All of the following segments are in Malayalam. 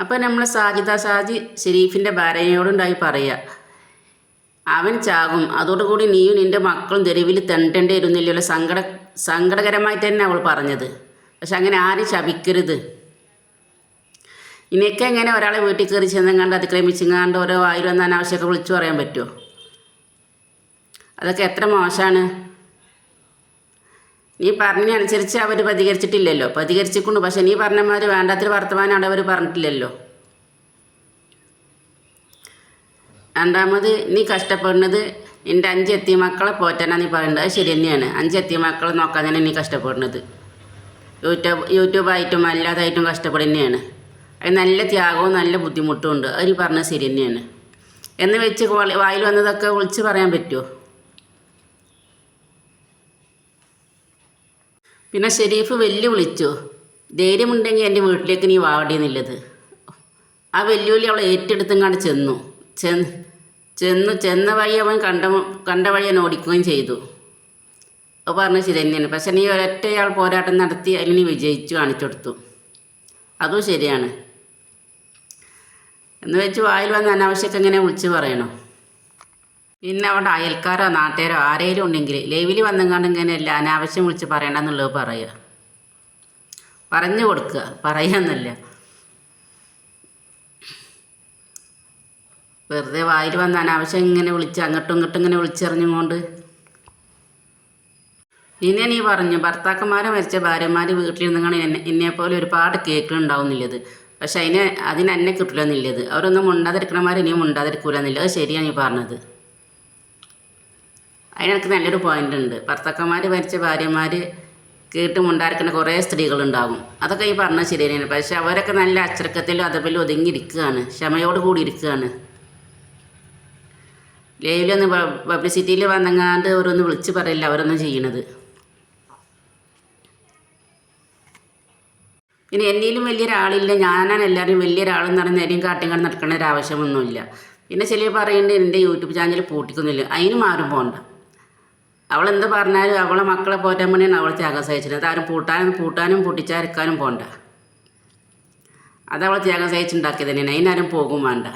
അപ്പം നമ്മൾ സാജിദ സാജി ഷെരീഫിന്റെ ഭാര്യയോടുണ്ടായി പറയുക അവൻ ചാകും. അതോടുകൂടി നീയും നിന്റെ മക്കളും തെരുവിൽ തെണ്ടേണ്ടി ഇരുന്നില്ലല്ലോ സങ്കട സങ്കടകരമായി തന്നെ അവൾ പറഞ്ഞത്. പക്ഷെ അങ്ങനെ ആരും ശപിക്കരുത്. ഇനിയൊക്കെ എങ്ങനെ ഒരാളെ വീട്ടിൽ കയറി ചെന്നെങ്ങാണ്ട് അതിക്രമിച്ചെങ്ങാണ്ട് ഓരോ ആയിരം എന്ന അനാവശ്യമൊക്കെ വിളിച്ചു പറയാൻ പറ്റുമോ അതൊക്കെ എത്ര മോശമാണ് നീ പറഞ്ഞ അനുസരിച്ച് അവർ പ്രതികരിച്ചിട്ടില്ലല്ലോ. പ്രതികരിച്ചിട്ടുണ്ട് പക്ഷെ നീ പറഞ്ഞമാർ വേണ്ടാത്തൊരു വർത്തമാനമാണ് അവർ പറഞ്ഞിട്ടില്ലല്ലോ. രണ്ടാമത് നീ കഷ്ടപ്പെടുന്നത് നിന്റെ അഞ്ച് എത്തിയ മക്കളെ പോറ്റാനാണ് നീ പറയുന്നത് അത് ശരി തന്നെയാണ്. അഞ്ച് എത്തിയ മക്കളെ നോക്കാൻ തന്നെ നീ കഷ്ടപ്പെടുന്നത്. യൂട്യൂബ് യൂട്യൂബ് യൂട്യൂബായിട്ടും അല്ലാതായിട്ടും കഷ്ടപ്പെടുന്നതാണ് അത് നല്ല ത്യാഗവും നല്ല ബുദ്ധിമുട്ടും ഉണ്ട്. അവർ പറഞ്ഞത് ശരി തന്നെയാണ്. എന്ന് വെച്ച് വായിൽ വന്നതൊക്കെ വിളിച്ച് പറയാൻ പറ്റുമോ? പിന്നെ ഷെരീഫ് വെല്ലുവിളിച്ചു. ധൈര്യമുണ്ടെങ്കിൽ എന്റെ വീട്ടിലേക്ക് നീ വാവടിയെന്നുള്ളത് ആ വെല്ലുവിളി അവൾ ഏറ്റെടുത്തങ്ങാണ്ട് ചെന്നു. ചെന്ന് ചെന്നു ചെന്ന വഴി അവൻ കണ്ട കണ്ട വഴി അവൻ ഓടിക്കുകയും ചെയ്തു. അപ്പോൾ പറഞ്ഞു ശരി തന്നെയാണ്. പക്ഷെ നീ ഒരൊറ്റയാൾ പോരാട്ടം നടത്തി അതിൽ നീ വിജയിച്ചു കാണിച്ചു കൊടുത്തു. അതും ശരിയാണ്. എന്ന് വെച്ച് വായിൽ വന്ന് അനാവശ്യമൊക്കെ വിളിച്ച് പറയണോ? പിന്നെ അവിടെ അയൽക്കാരോ നാട്ടുകാരോ ആരെങ്കിലും ഉണ്ടെങ്കിൽ ലൈവിൽ വന്നെങ്ങാണ്ട് ഇങ്ങനെയല്ല അനാവശ്യം വിളിച്ച് പറയണമെന്നുള്ളത് പറയുക പറഞ്ഞു കൊടുക്കുക പറയാന്നല്ല. വെറുതെ വായിൽ വന്ന അനാവശ്യം ഇങ്ങനെ വിളിച്ച് അങ്ങോട്ടും ഇങ്ങോട്ടും ഇങ്ങനെ വിളിച്ചെറിഞ്ഞുകൊണ്ട് പിന്നെ നീ പറഞ്ഞു ഭർത്താക്കന്മാരെ മരിച്ച ഭാര്യമാർ വീട്ടിലിരുന്നാണ് എന്നെ എന്നെപ്പോലെ ഒരുപാട് കേൾക്കുന്നുണ്ടാവുന്നില്ലത് പക്ഷെ അതിന് അതിന് എന്നെ കിട്ടില്ലെന്നില്ലത് അവരൊന്നും മുണ്ടാതിരിക്കണമാർ ഇനിയും മുണ്ടാതിരിക്കൂലെന്നില്ല. അത് ശരിയാണ് നീ പറഞ്ഞത്. അതിനൊക്കെ നല്ലൊരു പോയിന്റ് ഉണ്ട്. ഭർത്താക്കന്മാർ മരിച്ച ഭാര്യമാർ കേട്ട് കുറേ സ്ത്രീകളുണ്ടാകും. അതൊക്കെ ഈ പറഞ്ഞ ശരി തന്നെയാണ് പക്ഷെ അവരൊക്കെ നല്ല അച്ചടക്കത്തിലും അതപ്പിലും ഒതുങ്ങിയിരിക്കുകയാണ്. ക്ഷമയോട് കൂടി ഇരിക്കുകയാണ് ലൈവിലൊന്ന് പബ്ലിസിറ്റിയിൽ വന്നെങ്ങാണ്ട് അവരൊന്ന് വിളിച്ച് പറയില്ല അവരൊന്നും ചെയ്യണത്? പിന്നെ എന്നിലും വലിയൊരാളില്ല. ഞാനാണ് എല്ലാവരും വലിയൊരാളെന്ന് പറഞ്ഞ നേരെയും കാട്ടിയും കണ്ട് നടക്കേണ്ട ഒരു ആവശ്യമൊന്നുമില്ല പിന്നെ ചിലർ പറയുന്നുണ്ട് എന്റെ യൂട്യൂബ് ചാനൽ പൂട്ടിക്കുന്നില്ല അതിനും ആരും പോകണ്ട അവളെന്ത് പറഞ്ഞാലും അവളെ മക്കളെ പോറ്റാൻ വേണ്ടിയാണ് അവൾ ത്യാഗം സഹിച്ചത് അതാരും പൂട്ടാനും പൂട്ടാനും പൊട്ടിച്ചരക്കാനും പോണ്ട. അതവൾ ത്യാഗം സഹിച്ചുണ്ടാക്കിയത് തന്നെയാണ് അതിനാരും പോകും വേണ്ട.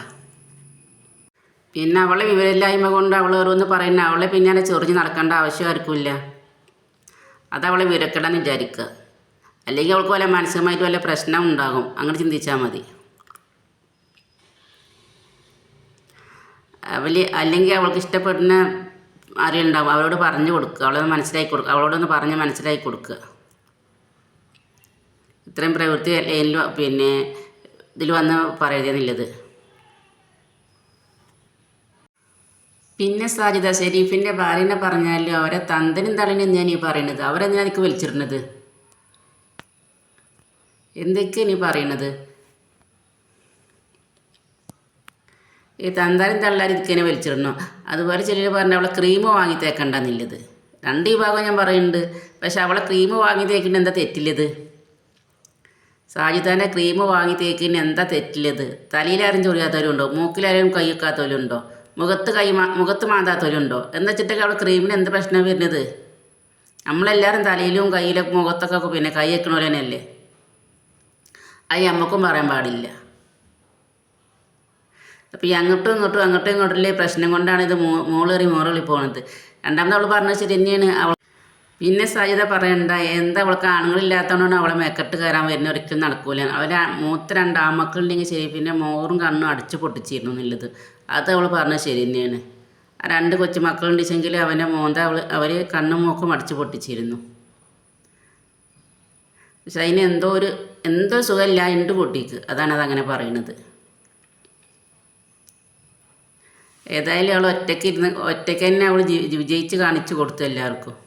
പിന്നെ അവളെ വിവരമില്ലായ്മ കൊണ്ട് അവൾ ഓരോന്ന് പറയുന്ന അവളെ പിന്നാലെ ചൊറിഞ്ഞ് നടക്കേണ്ട ആവശ്യം ആർക്കുമില്ല അതവളെ വിവരക്കെടാന്ന് വിചാരിക്കുക. അല്ലെങ്കിൽ അവൾക്ക് വല്ല മാനസികമായിട്ട് വല്ല പ്രശ്നം ഉണ്ടാകും. അങ്ങനെ ചിന്തിച്ചാൽ മതി. അവൽ അല്ലെങ്കിൽ അവൾക്ക് ഇഷ്ടപ്പെടുന്ന ആരെയുണ്ടാവും? അവളോട് പറഞ്ഞു കൊടുക്കുക. അവളൊന്ന് മനസ്സിലാക്കി കൊടുക്കുക. അവളോടൊന്ന് പറഞ്ഞ് മനസ്സിലാക്കി കൊടുക്കുക. ഇത്രയും പ്രവൃത്തി പിന്നെ ഇതിൽ വന്ന് പറയുന്നില്ലത് പിന്നെ സാജിദ ഷെരീഫിന്റെ ഭാര്യനെ പറഞ്ഞാലും അവരെ തന്തനും തളിനും ഞാൻ ഈ പറയണത്? അവരെന്തിനാ എനിക്ക് വിളിച്ചിരുന്നത്? എന്തൊക്കെയാണ് നീ പറയണത്? ഈ തന്താരും തള്ളാരും ഇരിക്കനെ വലിച്ചിടണോ? അതുപോലെ ചിലർ പറഞ്ഞ അവളെ ക്രീം വാങ്ങി തേക്കണ്ടെന്നുള്ളത് രണ്ട് വിഭാഗം ഞാൻ പറയുന്നുണ്ട് പക്ഷെ അവളെ ക്രീം വാങ്ങി തേക്കുന്ന എന്താ തെറ്റില്ലത്? സാജിദാന്റെ ക്രീം വാങ്ങി തേക്കുന്ന എന്താ തെറ്റില്ലത്? തലയിലാരും ചൊറിയാത്തവരുണ്ടോ? മൂക്കിലാരും കൈ വെക്കാത്തവരുണ്ടോ മുഖത്ത് കൈ മുഖത്ത് മാന്താത്തവരുണ്ടോ? എന്ന് വെച്ചിട്ടൊക്കെ അവളെ ക്രീമിന് എന്ത് പ്രശ്നം വരുന്നത്? നമ്മളെല്ലാവരും തലയിലും കയ്യിലും മുഖത്തൊക്കെ പിന്നെ കൈ വെക്കണ പോലെ തന്നെയല്ലേ അത് നമുക്കും പറയാൻ പാടില്ല. അപ്പോൾ ഈ അങ്ങോട്ടും ഇങ്ങോട്ടും അങ്ങോട്ടും ഇങ്ങോട്ടുള്ള പ്രശ്നം കൊണ്ടാണ് ഇത് മോ മോളേറി മോറളി പോണത്. രണ്ടാമത് അവൾ പറഞ്ഞ ശരി തന്നെയാണ്. അവൾ പിന്നെ സജിത പറയണ്ട എന്താ അവൾക്ക് ആണുങ്ങളില്ലാത്തതുകൊണ്ടാണ് അവളെ മേക്കെട്ട് കയറാൻ വരുന്ന ഒരിക്കലും നടക്കൂല. അവരെ മൂത്ത രണ്ട് ആമക്കളുണ്ടെങ്കിൽ ശരി പിന്നെ മോറും കണ്ണും അടിച്ചു പൊട്ടിച്ചിരുന്നു എന്നുള്ളത്. അത് അവൾ പറഞ്ഞ ശരി തന്നെയാണ്. രണ്ട് കൊച്ചുമക്കളുണ്ടെങ്കിൽ അവന്റെ മോന്ത അവൾ അവർ കണ്ണും മൂക്കും അടിച്ചു പൊട്ടിച്ചിരുന്നു. പക്ഷെ അതിന് എന്തോ ഒരു എന്തോ സുഖമില്ല ഉണ്ട് കുട്ടിക്ക് അതാണ് അതങ്ങനെ പറയുന്നത് ഏതായാലും അവൾ ഒറ്റയ്ക്ക് ഇരുന്ന് ഒറ്റയ്ക്ക് തന്നെ അവൾ വിജയിച്ച് കാണിച്ചു കൊടുത്തു എല്ലാവർക്കും.